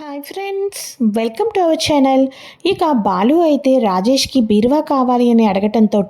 Hi friends welcome to our channel ఇక బాలు అయితే రాజేష్కి బీరువా కావాలి అని అడగటంతో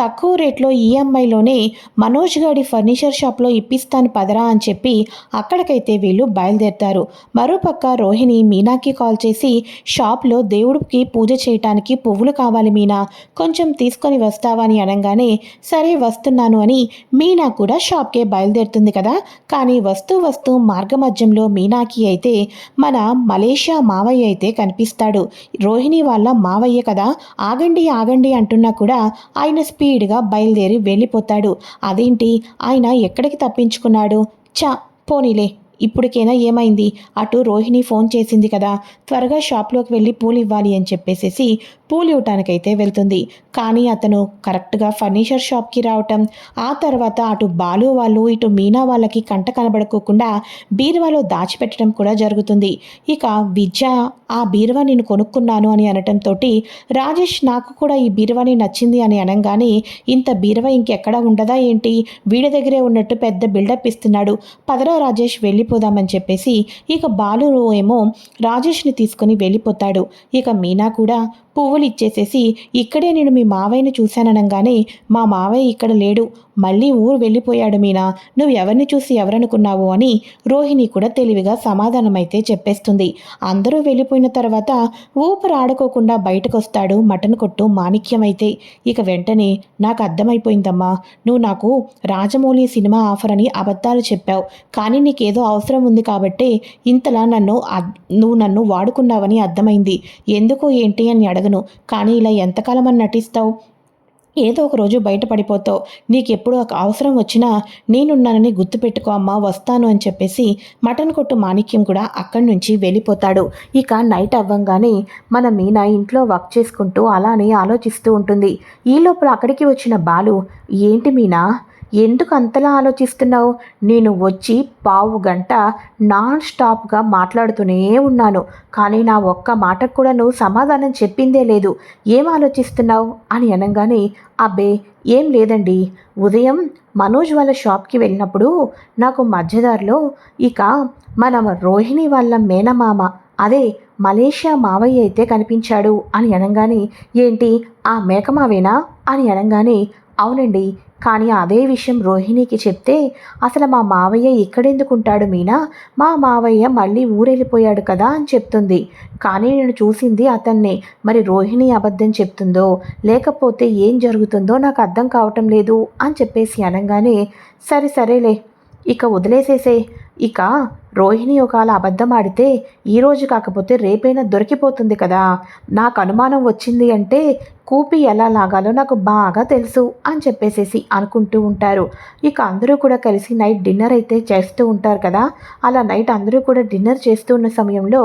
తక్కువ రేట్లో ఈఎంఐలోనే మనోజ్ గాడి ఫర్నిచర్ షాప్లో ఇప్పిస్తాను పదరా అని చెప్పి అక్కడికైతే వీళ్ళు బయలుదేరుతారు. మరోపక్క రోహిణి మీనాకి కాల్ చేసి షాప్లో దేవుడికి పూజ చేయటానికి పువ్వులు కావాలి మీనా కొంచెం తీసుకొని వస్తావా అని అనగానే సరే వస్తున్నాను అని మీనా కూడా షాప్కే బయలుదేరుతుంది కదా. కానీ వస్తూ వస్తూ మార్గమధ్యంలో మీనాకి అయితే మన మలేషియా మావయ్య అయితే కనిపిస్తాడు. రోహిణి వాళ్ళ మావయ్య కదా? ఆగండి ఆగండి అంటున్నా కూడా ఆయన స్పీడ్గా బయలుదేరి వెళ్ళిపోతాడు. అదేంటి? ఆయన ఎక్కడికి తప్పించుకున్నాడు? చ పోనీలే. ఇప్పటికైనా ఏమైంది? అటు రోహిణి ఫోన్ చేసింది కదా త్వరగా షాప్లోకి వెళ్ళి పూలు ఇవ్వాలి అని చెప్పేసేసి పూలు ఇవ్వటానికైతే వెళ్తుంది. కానీ అతను కరెక్ట్గా ఫర్నిచర్ షాప్కి రావటం ఆ తర్వాత అటు బాలు వాళ్ళు ఇటు మీనా వాళ్ళకి కంట కనబడుకోకుండా బీరువాలో దాచిపెట్టడం కూడా జరుగుతుంది. ఇక విద్య ఆ బీరువా నేను కొనుక్కున్నాను అని అనటంతో రాజేష్ నాకు కూడా ఈ బీరువాని నచ్చింది అని అనగానే ఇంత బీరువా ఇంకెక్కడ ఉండదా ఏంటి? వీడి దగ్గరే ఉన్నట్టు పెద్ద బిల్డప్ ఇస్తున్నాడు. పదరా రాజేష్ వెళ్ళి వెళ్ళిపోదామని చెప్పేసి ఇక బాలు ఏమో రాజేష్ని తీసుకుని వెళ్ళిపోతాడు. ఇక మీనా కూడా పువ్వులు ఇచ్చేసేసి ఇక్కడే నేను మీ మావయ్యను చూశాననగానే మా మావయ్య ఇక్కడ లేడు. మళ్ళీ ఊరు వెళ్ళిపోయాడు మీనా. నువ్వు ఎవరిని చూసి ఎవరనుకున్నావు అని రోహిణి కూడా తెలివిగా సమాధానమైతే చెప్పేస్తుంది. అందరూ వెళ్ళిపోయిన తర్వాత ఊపిరి ఆడుకోకుండా బయటకు వస్తాడు మటన్ కొట్టు మాణిక్యమైతే. ఇక వెంటనే నాకు అర్థమైపోయిందమ్మా. నువ్వు నాకు రాజమౌళి సినిమా ఆఫర్ అని అబద్ధాలు చెప్పావు. కానీ నీకేదో అవసరం ఉంది కాబట్టి ఇంతలా నన్ను నువ్వు నన్ను వాడుకున్నావని అర్థమైంది. ఎందుకు ఏంటి అని అడగను. కానీ ఇలా ఎంతకాలం అని నటిస్తావు? ఏదో ఒక రోజు బయటపడిపోతావు. నీకెప్పుడు ఒక అవసరం వచ్చినా నేనున్నానని గుర్తుపెట్టుకో అమ్మా వస్తాను అని చెప్పేసి మటన్ కొట్టు మాణిక్యం కూడా అక్కడి నుంచి వెళ్ళిపోతాడు. ఇక నైట్ అవ్వంగానే మన మీనా ఇంట్లో వర్క్ చేసుకుంటూ అలానే ఆలోచిస్తూ ఉంటుంది. ఈ లోపల అక్కడికి వచ్చిన బాలు ఏంటి మీనా? ఎందుకు అంతలా ఆలోచిస్తున్నావు? నేను వచ్చి పావు గంట నాన్ స్టాప్గా మాట్లాడుతూనే ఉన్నాను. కానీ నా ఒక్క మాటకు కూడా నువ్వు సమాధానం చెప్పిందే లేదు. ఏం ఆలోచిస్తున్నావు? అని అనగానే అబ్బే ఏం లేదండి. ఉదయం మనోజ్ వాళ్ళ షాప్కి వెళ్ళినప్పుడు నాకు మధ్యదారిలో ఇక మన రోహిణి వాళ్ళ మేనమామ. అదే మలేషియా మావయ్య అయితే కనిపించాడు అని అనగానే ఏంటి ఆ మేకమావేనా? అని అనగానే అవునండి కానీ అదే విషయం రోహిణికి చెప్తే అసలు మా మావయ్య ఇక్కడెందుకుంటాడు మీనా? మా మావయ్య మళ్ళీ ఊరెళ్ళిపోయాడు కదా అని చెప్తుంది. కానీ నేను చూసింది అతన్నే. మరి రోహిణి అబద్ధం చెప్తుందో లేకపోతే ఏం జరుగుతుందో నాకు అర్థం కావటం లేదు అని చెప్పేసి అనగానే సరే సరేలే ఇక వదిలేసేసే ఇక రోహిణి ఒకవేళ అబద్ధం ఆడితే ఈరోజు కాకపోతే రేపైనా దొరికిపోతుంది కదా. నాకు అనుమానం వచ్చింది అంటే కూపి ఎలా లాగాలో నాకు బాగా తెలుసు అని చెప్పేసేసి అనుకుంటూ ఉంటారు. ఇక అందరూ కూడా కలిసి నైట్ డిన్నర్ అయితే చేస్తూ ఉంటారు కదా. అలా నైట్ అందరూ కూడా డిన్నర్ చేస్తూ ఉన్న సమయంలో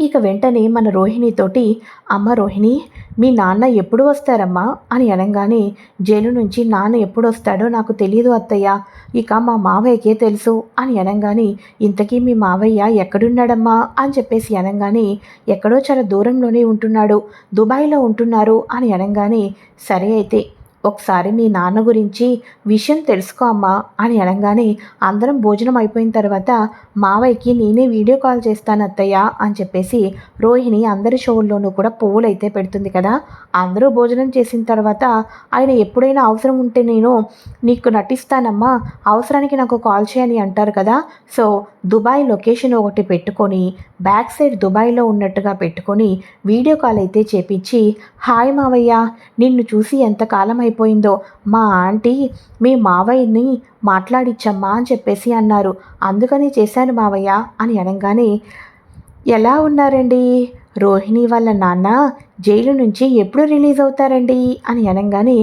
ఇక వెంటనే మన రోహిణితోటి అమ్మ రోహిణి మీ నాన్న ఎప్పుడు వస్తారమ్మా? అని అనగానే జైలు నుంచి నాన్న ఎప్పుడు వస్తాడో నాకు తెలియదు అత్తయ్య. ఇక మా మావయ్యకే తెలుసు. అని అనగానే ఇంతకీ మీ మావయ్య ఎక్కడున్నాడమ్మా? అని చెప్పేసి అనగానే ఎక్కడో చాలా దూరంలోనే ఉంటున్నాడు. దుబాయ్లో ఉంటున్నారు. అని అనగానే సరే అయితే ఒకసారి మీ నాన్న గురించి విషయం తెలుసుకో అమ్మా అని అనగానే అందరం భోజనం అయిపోయిన తర్వాత మావయ్యకి నేనే వీడియో కాల్ చేస్తాను అత్తయ్య అని చెప్పేసి రోహిణి అందరి షోల్లోనూ కూడా పువ్వులు అయితే పెడుతుంది కదా. అందరూ భోజనం చేసిన తర్వాత ఆయన ఎప్పుడైనా అవసరం ఉంటే నేను నీకు నటిస్తానమ్మా అవసరానికి నాకు కాల్ చేయని అంటారు కదా. సో దుబాయ్ లొకేషన్ ఒకటి పెట్టుకొని బ్యాక్ సైడ్ దుబాయ్లో ఉన్నట్టుగా పెట్టుకొని వీడియో కాల్ అయితే చేపించి హాయ్ మావయ్య నిన్ను చూసి ఎంతకాలం అయిపోయిందో మా ఆంటీ మీ మావయ్యని మాట్లాడిచ్చమ్మా అని చెప్పేసి అన్నారు. అందుకని చేశాను మావయ్య అని అనగానే ఎలా ఉన్నారండి? రోహిణి వాళ్ళ నాన్న జైలు నుంచి ఎప్పుడు రిలీజ్ అవుతారండి? అని అనగానే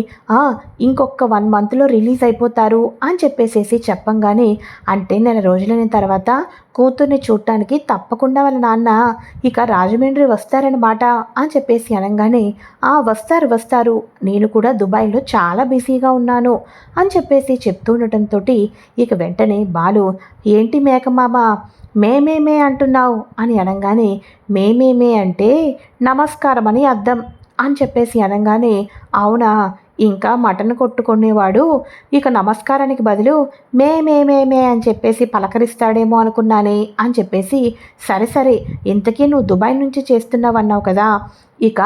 ఇంకొక వన్ మంత్లో రిలీజ్ అయిపోతారు అని చెప్పేసేసి చెప్పంగానే అంటే నెల రోజులైన తర్వాత కూతుర్ని చూడటానికి తప్పకుండా వాళ్ళ నాన్న ఇక రాజమండ్రి వస్తారనమాట అని చెప్పేసి అనగానే వస్తారు వస్తారు. నేను కూడా దుబాయ్లో చాలా బిజీగా ఉన్నాను అని చెప్పేసి చెప్తూ ఉండటంతో ఇక వెంటనే బాలు ఏంటి మేకమామ? మేమేమే అంటున్నావు? అని అనగానే మేమేమే అంటే నమస్కారం అని అర్థం అని చెప్పేసి అనగానే అవునా? ఇంకా మటన్ కొట్టుకునేవాడు? ఇక నమస్కారానికి బదులు మే మే మే మే అని చెప్పేసి పలకరిస్తాడేమో అనుకున్నానే అని చెప్పేసి సరే సరే ఇంతకీ నువ్వు దుబాయ్ నుంచి చేస్తున్నావన్నావు కదా. ఇక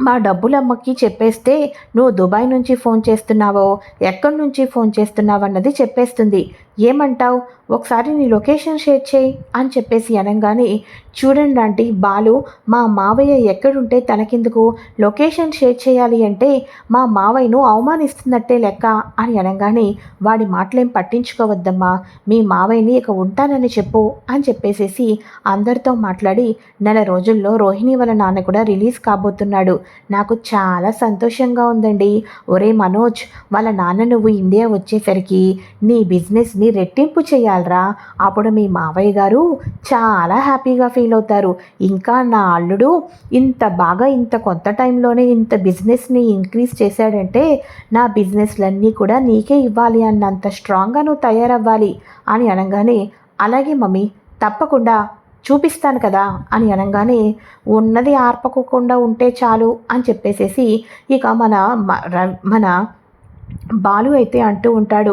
మా డబ్బులమ్మకి చెప్పేస్తే నువ్వు దుబాయ్ నుంచి ఫోన్ చేస్తున్నావో ఎక్కడి నుంచి ఫోన్ చేస్తున్నావు అన్నది చెప్పేస్తుంది. ఏమంటావు? ఒకసారి నీ లొకేషన్ షేర్ చేయి అని చెప్పేసి అనగానే చూడండి ఆంటీ బాలు మా మావయ్య ఎక్కడుంటే తనకెందుకు లొకేషన్ షేర్ చేయాలి అంటే మా మావయ్యను అవమానిస్తున్నట్టే లెక్క అని అనగానే వాడి మాటలేం పట్టించుకోవద్దమ్మా మీ మావయ్యని ఇక ఉంటానని చెప్పు అని చెప్పేసేసి అందరితో మాట్లాడి నెల రోజుల్లో రోహిణి వాళ్ళ నాన్న కూడా రిలీజ్ కాబోతున్నాడు. నాకు చాలా సంతోషంగా ఉందండి. ఒరే మనోజ్ వాళ్ళ నాన్న నువ్వు ఇండియా వచ్చేసరికి నీ బిజినెస్ని రెట్టింపు చేయాలరా? అప్పుడు మీ మావయ్య గారు చాలా హ్యాపీగా ఫీల్ అవుతారు. ఇంకా నా అల్లుడు ఇంత బాగా ఇంత కొంత టైంలోనే ఇంత బిజినెస్ని ఇంక్రీజ్ చేశాడంటే నా బిజినెస్లన్నీ కూడా నీకే ఇవ్వాలి అన్నంత స్ట్రాంగ్గా నువ్వు తయారవ్వాలి అని అనగానే అలాగే మమ్మీ తప్పకుండా చూపిస్తాను కదా అని అనగానే ఉన్నది ఆర్పకోకుండా ఉంటే చాలు అని చెప్పేసేసి ఇక మన మన బాలు అయితే అంటూ ఉంటాడు.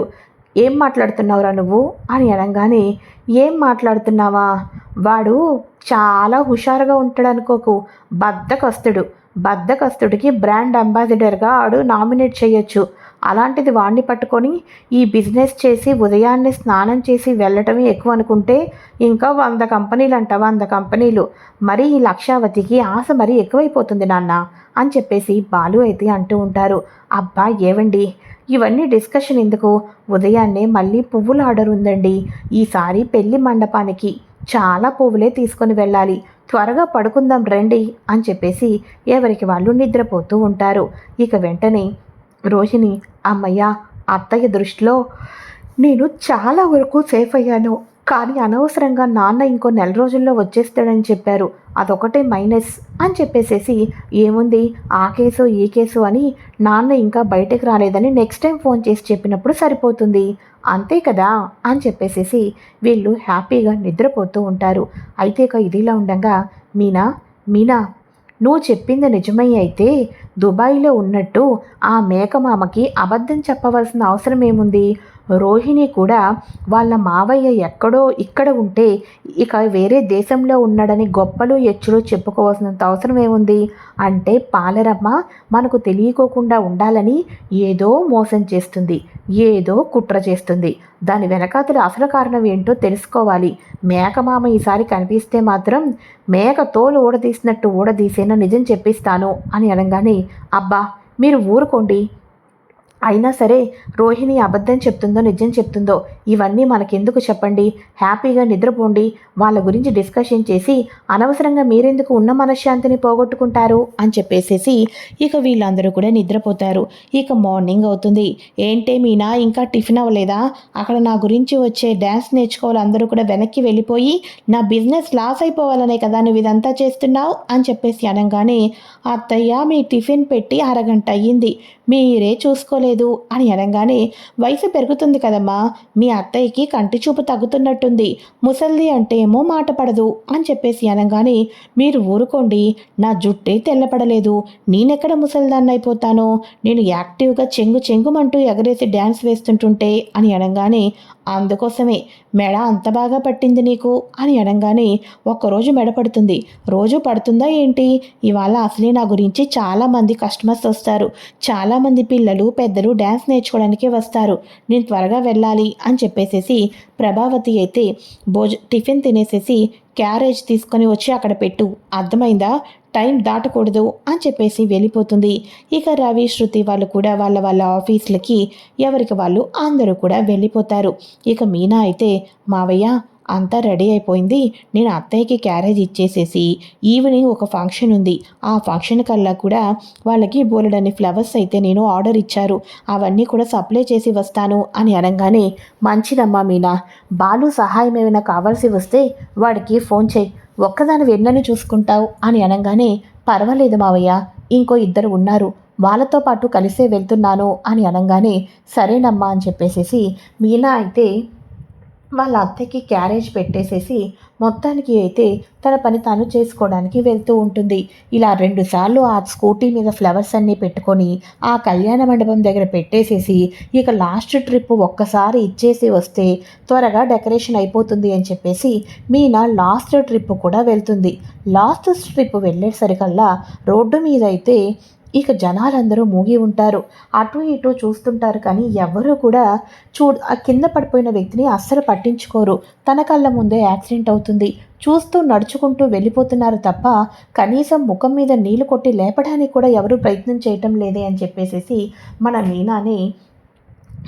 ఏం మాట్లాడుతున్నావురా నువ్వు? అని అనగానే ఏం మాట్లాడుతున్నావా? వాడు చాలా హుషారుగా ఉంటాడు అనుకోకు. బద్దకస్తుడు. బద్దకస్తుడికి బ్రాండ్ అంబాసిడర్గా ఆడు నామినేట్ చేయొచ్చు. అలాంటిది వాడిని పట్టుకొని ఈ బిజినెస్ చేసి ఉదయాన్నే స్నానం చేసి వెళ్ళటమే ఎక్కువ అనుకుంటే ఇంకా వంద కంపెనీలు అంట వంద కంపెనీలు. మరి ఈ లక్షావతికి ఆశ మరీ ఎక్కువైపోతుంది నాన్న అని చెప్పేసి బాలు అయితే అంటూ ఉంటారు. అబ్బా ఏవండి? ఇవన్నీ డిస్కషన్ ఎందుకు? ఉదయాన్నే మళ్ళీ పువ్వుల ఆర్డర్ ఉందండి. ఈసారి పెళ్ళి మండపానికి చాలా పువ్వులే తీసుకొని వెళ్ళాలి. త్వరగా పడుకుందాం రండి అని చెప్పేసి ఎవరికి వాళ్ళు నిద్రపోతూ ఉంటారు. ఇక వెంటనే రోహిణి అమ్మయ్య అత్తయ్య దృష్టిలో నేను చాలా వరకు సేఫ్ అయ్యాను. కానీ అనవసరంగా నాన్న ఇంకో నెల రోజుల్లో వచ్చేస్తాడని చెప్పారు. అదొకటే మైనస్ అని చెప్పేసేసి ఏముంది? ఆ కేసు ఈ కేసు అని నాన్న ఇంకా బయటకు రాలేదని నెక్స్ట్ టైం ఫోన్ చేసి చెప్పినప్పుడు సరిపోతుంది. అంతే కదా? అని చెప్పేసేసి వీళ్ళు హ్యాపీగా నిద్రపోతూ ఉంటారు. అయితే ఇక ఇదిలా ఉండగా మీనా మీనా నువ్వు చెప్పింది నిజమై అయితే దుబాయ్లో ఉన్నట్టు ఆ మేకమామకి అబద్ధం చెప్పవలసిన అవసరం ఏముంది? రోహిణి కూడా వాళ్ళ మావయ్య ఎక్కడో ఇక్కడ ఉంటే ఇక వేరే దేశంలో ఉన్నాడని గొప్పలు ఎచ్చులు చెప్పుకోవాల్సినంత అవసరం ఏముంది? అంటే పాలరమ్మ మనకు తెలియకోకుండా ఉండాలని ఏదో మోసం చేస్తుంది ఏదో కుట్ర చేస్తుంది. దాని వెనకాతల అసలు కారణం ఏంటో తెలుసుకోవాలి. మేకమామ ఈసారి కనిపిస్తే మాత్రం మేక తోలు ఊడదీసినట్టు ఊడదీసేనా నిజం చెప్పిస్తాను అని అనగానే అబ్బా మీరు ఊరుకోండి. అయినా సరే రోహిణి అబద్ధం చెప్తుందో నిజం చెప్తుందో ఇవన్నీ మనకెందుకు చెప్పండి? హ్యాపీగా నిద్రపోండి. వాళ్ళ గురించి డిస్కషన్ చేసి అనవసరంగా మీరెందుకు ఉన్న మనశ్శాంతిని పోగొట్టుకుంటారు అని చెప్పేసేసి ఇక వీళ్ళందరూ కూడా నిద్రపోతారు. ఇక మార్నింగ్ అవుతుంది. ఏంటే మీనా ఇంకా టిఫిన్ అవ్వలేదా? అక్కడ నా గురించి వచ్చే డ్యాన్స్ నేర్చుకోవాలి అందరూ కూడా వెనక్కి వెళ్ళిపోయి నా బిజినెస్ లాస్ అయిపోవాలనే కదా నువ్వు ఇదంతా చేస్తున్నావు అని చెప్పేసి అనగానే అత్తయ్య మీ టిఫిన్ పెట్టి అరగంట అయ్యింది. మీరే చూసుకోలేదు అని అనగానే వయసు పెరుగుతుంది కదమ్మా. మీ అత్తయ్యకి కంటి చూపు తగ్గుతున్నట్టుంది. ముసల్ది అంటే ఏమో మాట పడదు అని చెప్పేసి అనగానే మీరు ఊరుకోండి. నా జుట్టే తెల్లపడలేదు. నేనెక్కడ ముసల్దాన్ని అయిపోతాను నేను యాక్టివ్గా చెంగు చెంగుమంటూ ఎగరేసి డ్యాన్స్ వేస్తుంటుంటే అని అనగానే అందుకోసమే మెడ అంత బాగా పట్టింది నీకు? అని అనగానే ఒక్కరోజు మెడ పడుతుంది. రోజు పడుతుందా ఏంటి? ఇవాళ అసలే నా గురించి చాలామంది కస్టమర్స్ వస్తారు. చాలామంది పిల్లలు పెద్దలు డ్యాన్స్ నేర్చుకోవడానికే వస్తారు. నేను త్వరగా వెళ్ళాలి అని చెప్పేసేసి ప్రభావతి అయితే భోజ టిఫిన్ తినేసేసి క్యారేజ్ తీసుకొని వచ్చి అక్కడ పెట్టు. అర్థమైందా? టైం దాటకూడదు అని చెప్పేసి వెళ్ళిపోతుంది. ఇక రవి శృతి వాళ్ళు కూడా వాళ్ళ వాళ్ళ ఆఫీసులకి ఎవరికి వాళ్ళు అందరూ కూడా వెళ్ళిపోతారు. ఇక మీనా అయితే మావయ్య అంతా రెడీ అయిపోయింది. నేను అత్తయ్యకి క్యారేజ్ ఇచ్చేసేసి ఈవినింగ్ ఒక ఫంక్షన్ ఉంది. ఆ ఫంక్షన్ కల్లా కూడా వాళ్ళకి బోలెడని ఫ్లవర్స్ అయితే నేను ఆర్డర్ ఇచ్చారు. అవన్నీ కూడా సప్లై చేసి వస్తాను అని అనగానే మంచిదమ్మా మీనా బాలు సహాయం ఏమైనా కావాల్సి వస్తే వాడికి ఫోన్ చేయి. ఒక్కదాని వెన్నని చూసుకుంటావు అని అనగానే పర్వాలేదు మావయ్య ఇంకో ఇద్దరు ఉన్నారు. వాళ్ళతో పాటు కలిసే వెళ్తున్నాను అని అనగానే సరేనమ్మా అని చెప్పేసేసి మీనా అయితే వాళ్ళ అత్తకి క్యారేజ్ పెట్టేసేసి మొత్తానికి అయితే తన పని తాను చేసుకోవడానికి వెళ్తూ ఉంటుంది. ఇలా రెండుసార్లు ఆ స్కూటీ మీద ఫ్లవర్స్ అన్నీ పెట్టుకొని ఆ కళ్యాణ మండపం దగ్గర పెట్టేసేసి ఇక లాస్ట్ ట్రిప్ ఒక్కసారి ఇచ్చేసి వస్తే త్వరగా డెకరేషన్ అయిపోతుంది అని చెప్పేసి మీనా లాస్ట్ ట్రిప్ కూడా వెళ్తుంది. లాస్ట్ ట్రిప్ వెళ్ళేసరికల్లా రోడ్డు మీద అయితే ఇక జనాలందరూ మూగి ఉంటారు. అటు ఇటు చూస్తుంటారు కానీ ఎవ్వరూ కూడా చూ ఆ కింద పడిపోయిన వ్యక్తిని అస్సలు పట్టించుకోరు. తన కళ్ళ ముందే యాక్సిడెంట్ అవుతుంది. చూస్తూ నడుచుకుంటూ వెళ్ళిపోతున్నారు తప్ప కనీసం ముఖం మీద నీళ్ళు కొట్టి లేపడానికి కూడా ఎవరు ప్రయత్నం చేయటం లేదే అని చెప్పేసి మన మీనాని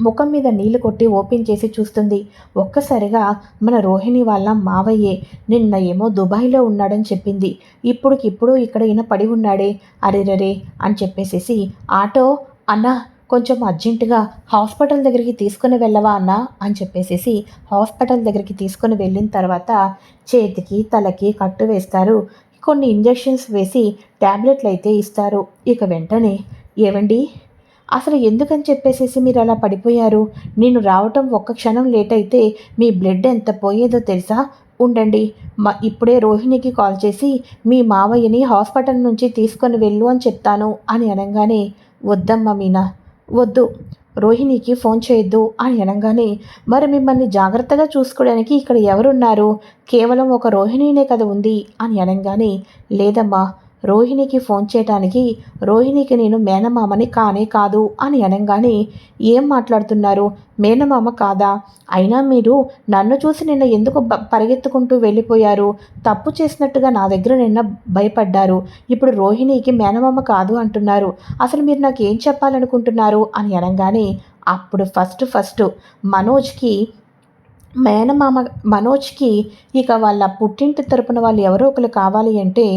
ముఖం మీద నీళ్ళు కొట్టి ఓపెన్ చేసి చూస్తుంది. ఒక్కసారిగా మన రోహిణి వాళ్ళ మావయ్యే నిన్న ఏమో దుబాయ్లో ఉన్నాడని చెప్పింది. ఇప్పుడుకిప్పుడు ఇక్కడ ఈయన పడి ఉన్నాడే. అరేరరే అని చెప్పేసేసి ఆటో అన్నా కొంచెం అర్జెంటుగా హాస్పిటల్ దగ్గరికి తీసుకుని వెళ్ళవా అన్న? అని చెప్పేసేసి హాస్పిటల్ దగ్గరికి తీసుకుని వెళ్ళిన తర్వాత చేతికి తలకి కట్టు వేస్తారు. కొన్ని ఇంజెక్షన్స్ వేసి ట్యాబ్లెట్లు అయితే ఇస్తారు. ఇక వెంటనే ఏవండి అసలు ఎందుకని చెప్పేసేసి మీరు అలా పడిపోయారు? నేను రావటం ఒక్క క్షణం లేట్ అయితే మీ బ్లడ్ ఎంత పోయేదో తెలుసా? ఉండండి. మా ఇప్పుడే రోహిణికి కాల్ చేసి మీ మావయ్యని హాస్పిటల్ నుంచి తీసుకొని వెళ్ళు అని చెప్తాను అని అనగానే వద్దమ్మా మీనా వద్దు. రోహిణికి ఫోన్ చేయొద్దు అని అనగానే మరి మిమ్మల్ని జాగ్రత్తగా చూసుకోవడానికి ఇక్కడ ఎవరున్నారు? కేవలం ఒక రోహిణినే కదా ఉంది అని అనగానే లేదమ్మా. రోహిణికి ఫోన్ చేయటానికి రోహిణికి నేను మేనమామని కానే కాదు అని అనగానే ఏం మాట్లాడుతున్నారు? మేనమామ కాదా? అయినా మీరు నన్ను చూసి నిన్న ఎందుకు పరిగెత్తుకుంటూ వెళ్ళిపోయారు? తప్పు చేసినట్టుగా నా దగ్గర నిన్న భయపడ్డారు. ఇప్పుడు రోహిణికి మేనమామ కాదు అంటున్నారు. అసలు మీరు నాకు ఏం చెప్పాలనుకుంటున్నారు? అని అనగానే అప్పుడు ఫస్ట్ ఫస్ట్ మనోజ్కి మేనమామ మనోజ్కి ఇక వాళ్ళ పుట్టింటి తరపున వాళ్ళు ఎవరో ఒకరు కావాలి అంటే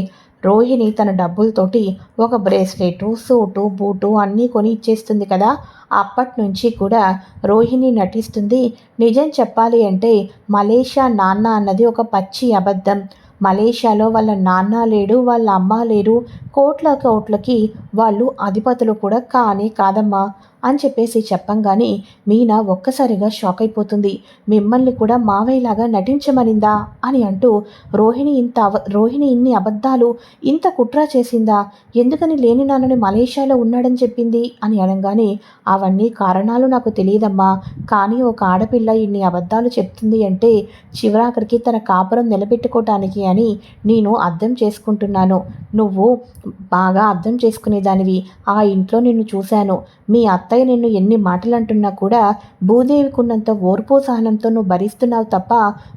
రోహిణి తన డబ్బులతోటి ఒక బ్రేస్లెటు సూటు బూటు అన్నీ కొని ఇచ్చేస్తుంది కదా. అప్పటి నుంచి కూడా రోహిణి నటిస్తుంది. నిజం చెప్పాలి అంటే మలేషియా నాన్న అన్నది ఒక పచ్చి అబద్ధం. మలేషియాలో వాళ్ళ నాన్న లేడు వాళ్ళ అమ్మ లేరు. కోట్ల కోట్లకి వాళ్ళు అధిపతులు కూడా కానే కాదమ్మా. అని చెప్పేసి చెప్పంగానే మీనా ఒక్కసారిగా షాక్ అయిపోతుంది. మిమ్మల్ని కూడా మావయ్యలాగా నటించమనిందా? అని అంటూ రోహిణి ఇంత అవ రోహిణి ఇన్ని అబద్ధాలు ఇంత కుట్ర చేసిందా? ఎందుకని లేని నాన్నని మలేషియాలో ఉన్నాడని చెప్పింది? అని అనగానే అవన్నీ కారణాలు నాకు తెలియదమ్మా. కానీ ఒక ఆడపిల్ల ఇన్ని అబద్ధాలు చెప్తుంది అంటే చివరాఖరికి తన కాపురం నిలబెట్టుకోవటానికి అని నేను అర్థం చేసుకుంటున్నాను. నువ్వు బాగా అర్థం చేసుకునేదానివి. ఆ ఇంట్లో నిన్ను చూశాను. మీ అత్తయ్య నిన్ను ఎన్ని మాటలు అంటున్నా కూడా భూదేవికున్నంత ఓర్పు సహనంతో నువ్వు భరిస్తున్నావు తప్ప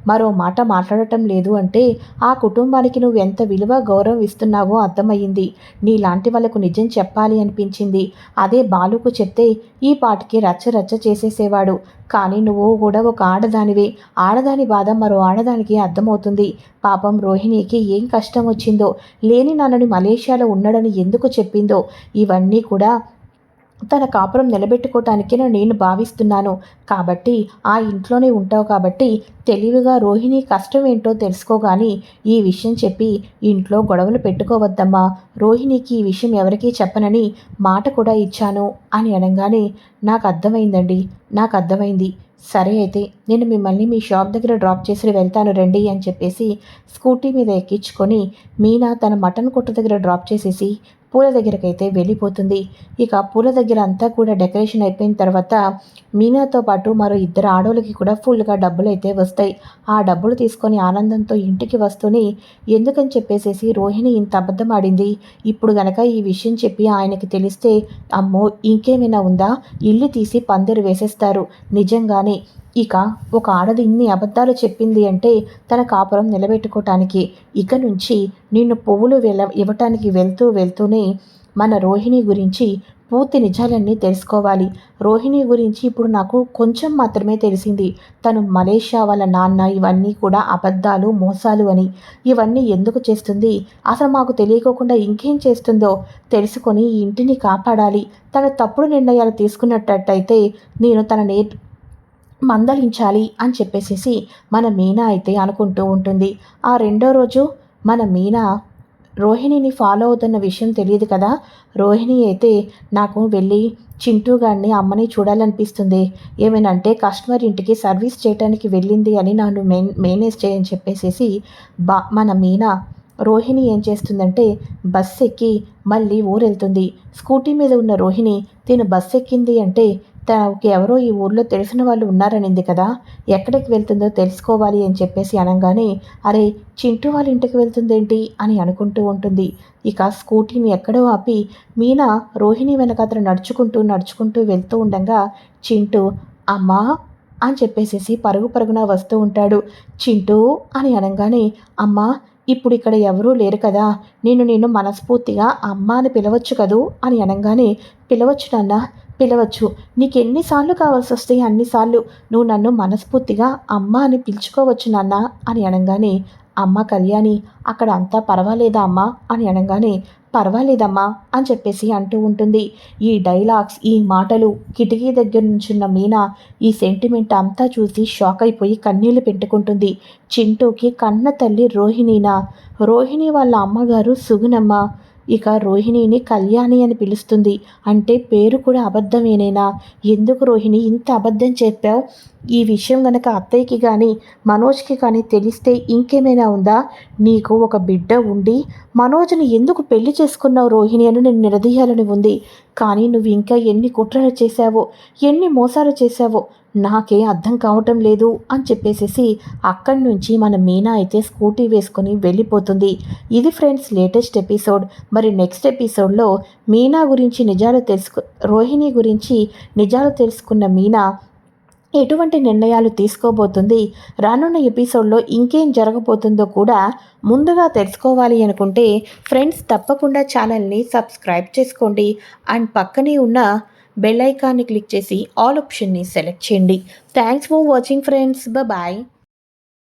మరో మాట మాట్లాడటం లేదు అంటే ఆ కుటుంబానికి నువ్వు ఎంత విలువ గౌరవం ఇస్తున్నావో అర్థమయ్యింది. నీలాంటి వాళ్ళకు నిజం చెప్పాలి అనిపించింది. అదే బాలుకు చెప్తే ఈ పాటికి రచ్చ రచ్చ చేసేసేవాడు. కానీ నువ్వు కూడా ఒక ఆడదానివే. ఆడదాని బాధ మరో ఆడదానికి అర్థమవుతుంది. పాపం రోహిణికి ఏం కష్టం వచ్చిందో? లేని నాన్నని మలేషియాలో ఉన్నాడని ఎందుకు చెప్పిందో? ఇవన్నీ కూడా తన కాపురం నిలబెట్టుకోవటానికి నేను భావిస్తున్నాను. కాబట్టి ఆ ఇంట్లోనే ఉంటావు కాబట్టి తెలివిగా రోహిణి కష్టం ఏంటో తెలుసుకోగాని ఈ విషయం చెప్పి ఇంట్లో గొడవలు పెట్టుకోవద్దమ్మా. రోహిణికి ఈ విషయం ఎవరికీ చెప్పనని మాట కూడా ఇచ్చాను అని అనగానే నాకు అర్థమైందండి. నాకు అర్థమైంది. సరే అయితే నేను మిమ్మల్ని మీ షాప్ దగ్గర డ్రాప్ చేసి వెళ్తాను రండి అని చెప్పేసి స్కూటీ మీద ఎక్కించుకొని మీనా తన మటన్ కొట్టు దగ్గర డ్రాప్ చేసేసి పూల దగ్గరకైతే వెళ్ళిపోతుంది. ఇక పూల దగ్గర అంతా కూడా డెకరేషన్ అయిపోయిన తర్వాత మీనాతో పాటు మరో ఇద్దరు ఆడోళ్ళకి కూడా ఫుల్గా డబ్బులు అయితే వస్తాయి. ఆ డబ్బులు తీసుకొని ఆనందంతో ఇంటికి వస్తూనే ఎందుకని చెప్పేసేసి రోహిణి ఇంత అబద్ధం ఆడింది? ఇప్పుడు గనక ఈ విషయం చెప్పి ఆయనకి తెలిస్తే అమ్మో ఇంకేమైనా ఉందా? ఇల్లు తీసి పందిరు వేసేస్తారు. నిజంగానే ఇక ఒక ఆడది ఇన్ని అబద్ధాలు చెప్పింది అంటే తన కాపురం నిలబెట్టుకోవటానికి ఇక నుంచి నిన్ను పువ్వులు వెళ్ళ ఇవ్వటానికి వెళ్తూ వెళ్తూనే మన రోహిణి గురించి పూర్తి నిజాలన్నీ తెలుసుకోవాలి. రోహిణి గురించి ఇప్పుడు నాకు కొంచెం మాత్రమే తెలిసింది. తను మలేషియా వాళ్ళ నాన్న ఇవన్నీ కూడా అబద్ధాలు మోసాలు అని. ఇవన్నీ ఎందుకు చేస్తుంది? అసలు మాకు తెలియకోకుండా ఇంకేం చేస్తుందో తెలుసుకొని ఈ ఇంటిని కాపాడాలి. తను తప్పుడు నిర్ణయాలు తీసుకున్నట్టయితే నేను తన నే మందలించాలి అని చెప్పేసేసి మన మీనా అయితే అనుకుంటూ ఉంటుంది. ఆ రెండో రోజు మన మీనా రోహిణిని ఫాలో అవుతున్న విషయం తెలియదు కదా? రోహిణి అయితే నాకు వెళ్ళి చింటూ గారిని అమ్మని చూడాలనిపిస్తుంది. ఏమేనంటే కస్టమర్ ఇంటికి సర్వీస్ చేయడానికి వెళ్ళింది అని నన్ను మెయిన్ మేనేజ్ చేయని చెప్పేసేసి బా మన మీనా రోహిణి ఏం చేస్తుందంటే బస్ ఎక్కి మళ్ళీ ఊరెళ్తుంది. స్కూటీ మీద ఉన్న రోహిణి తిను బస్ ఎక్కింది అంటే తనకి ఎవరో ఈ ఊర్లో తెలిసిన వాళ్ళు ఉన్నారనింది కదా. ఎక్కడికి వెళ్తుందో తెలుసుకోవాలి అని చెప్పేసి అనగానే అరే చింటూ వాళ్ళ ఇంటికి వెళ్తుందేంటి? అని అనుకుంటూ ఉంటుంది. ఇక స్కూటీని ఎక్కడో ఆపి మీనా రోహిణి వెనకాతలు నడుచుకుంటూ నడుచుకుంటూ వెళ్తూ ఉండగా చింటూ అమ్మా అని చెప్పేసేసి పరుగు పరుగున వస్తూ ఉంటాడు. చింటూ అని అనగానే అమ్మా ఇప్పుడు ఇక్కడ ఎవరూ లేరు కదా. నేను నేను మనస్ఫూర్తిగా అమ్మ అని పిలవచ్చు కదూ? అని అనగానే పిలవచ్చు నాన్న. పిలవచ్చు. నీకు ఎన్నిసార్లు కావాల్సి వస్తే అన్నిసార్లు. నువ్వు నన్ను మనస్ఫూర్తిగా అమ్మ అని పిలుచుకోవచ్చు నాన్న అని అనగానే అమ్మ కళ్యాణి అక్కడ అంతా పర్వాలేదా అమ్మ అని అనగానే పర్వాలేదమ్మా అని చెప్పేసి అంటూ ఉంటుంది. ఈ డైలాగ్స్ ఈ మాటలు కిటికీ దగ్గర నుంచున్న మీనా ఈ సెంటిమెంట్ అంతా చూసి షాక్ అయిపోయి కన్నీళ్ళు పెట్టుకుంటుంది. చింటూకి కన్న తల్లి రోహిణీనా? రోహిణి వాళ్ళ అమ్మగారు సుగునమ్మ ఇక రోహిణిని కళ్యాణి అని పిలుస్తుంది. అంటే పేరు కూడా అబద్ధమేనేనా? ఎందుకు రోహిణి ఇంత అబద్ధం చెప్పావు? ఈ విషయం గనక అత్తయ్యకి కానీ మనోజ్కి కానీ తెలిస్తే ఇంకేమైనా ఉందా? నీకు ఒక బిడ్డ ఉండి మనోజ్ని ఎందుకు పెళ్ళి చేసుకున్నావు రోహిణి అని నేను నిలదీయాలని ఉంది. కానీ నువ్వు ఇంకా ఎన్ని కుట్రలు చేశావో ఎన్ని మోసాలు చేశావో నాకే అర్థం కావటం లేదు అని చెప్పేసేసి అక్కడి నుంచి మన మీనా అయితే స్కూటీ వేసుకొని వెళ్ళిపోతుంది. ఇది ఫ్రెండ్స్ లేటెస్ట్ ఎపిసోడ్. మరి నెక్స్ట్ ఎపిసోడ్లో మీనా గురించి నిజాలు తెలుసుకు రోహిణి గురించి నిజాలు తెలుసుకున్న మీనా ఎటువంటి నిర్ణయాలు తీసుకోబోతుంది? రానున్న ఎపిసోడ్లో ఇంకేం జరగబోతుందో కూడా ముందుగా తెలుసుకోవాలి అనుకుంటే ఫ్రెండ్స్ తప్పకుండా ఛానల్ని సబ్స్క్రైబ్ చేసుకోండి. అండ్ పక్కనే ఉన్న బెల్ ఐకాన్ని క్లిక్ చేసి ఆల్ ఆప్షన్ని సెలెక్ట్ చేయండి. Thanks for watching friends. Bye